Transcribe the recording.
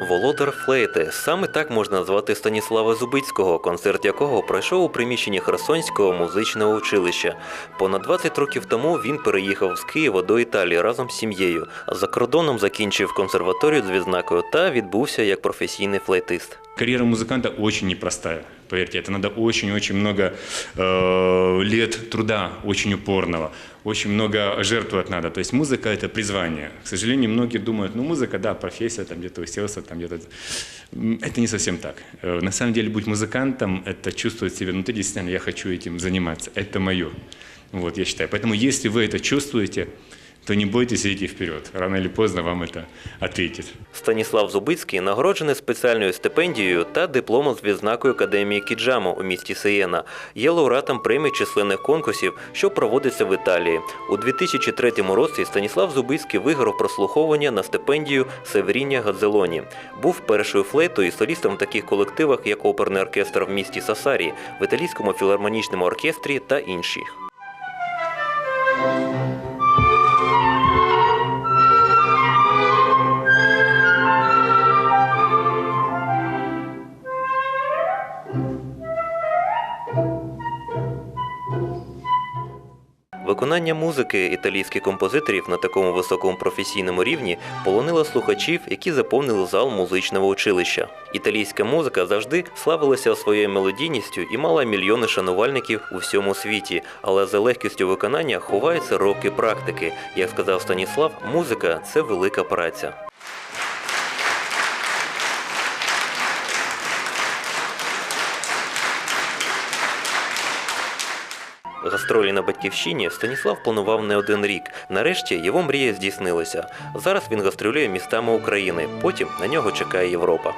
Володар флейти саме так можна назвати Станіслава Зубицького, концерт якого пройшов у приміщенні Херсонського музичного училища. Понад 20 років тому він переїхав з Києва до Італії разом з сім'єю. За кордоном закінчив консерваторію з відзнакою та відбувся як професійний флейтист. Кар'єра музиканта очень непростая, поверьте, это надо очень-очень много э, лет труда, очень упорного, очень много жертвовать надо. То есть музыка – это призвание. К сожалению, многие думают, ну музыка, да, профессия, там где-то уселся, там где-то… Это не совсем так. Э, На самом деле быть музыкантом – это чувствовать себя внутри, действительно, я хочу этим заниматься, это мое. Вот, я считаю. Поэтому если вы это чувствуете, то не бойтесь идти вперед. Рано или поздно вам это ответит. Станіслав Зубицький нагороджений спеціальною стипендією та дипломом з відзнакою Академії Кіджаму у місті Сиєна. Є лауреатом премій численних конкурсів, що проводиться в Італії. У 2003 році Станіслав Зубицький виграв прослуховування на стипендію Северіння Гадзелоні. Був першою флейтою і солістом в таких колективах, як оперний оркестр в місті Сасарі, в італійському філармонічному оркестрі та інших. Виконання музики італійських композиторів на такому високому професійному рівні полонило слухачів, які заповнили зал музичного училища. Італійська музика завжди славилася своєю мелодійністю і мала мільйони шанувальників у всьому світі, але за легкістю виконання ховаються роки практики. Як сказав Станіслав, музика це велика праця. Гастролі на батьківщині Станіслав планував не один рік. Нарешті його мрія здійснилася. Зараз він гастролює містами України. Потім на нього чекає Європа.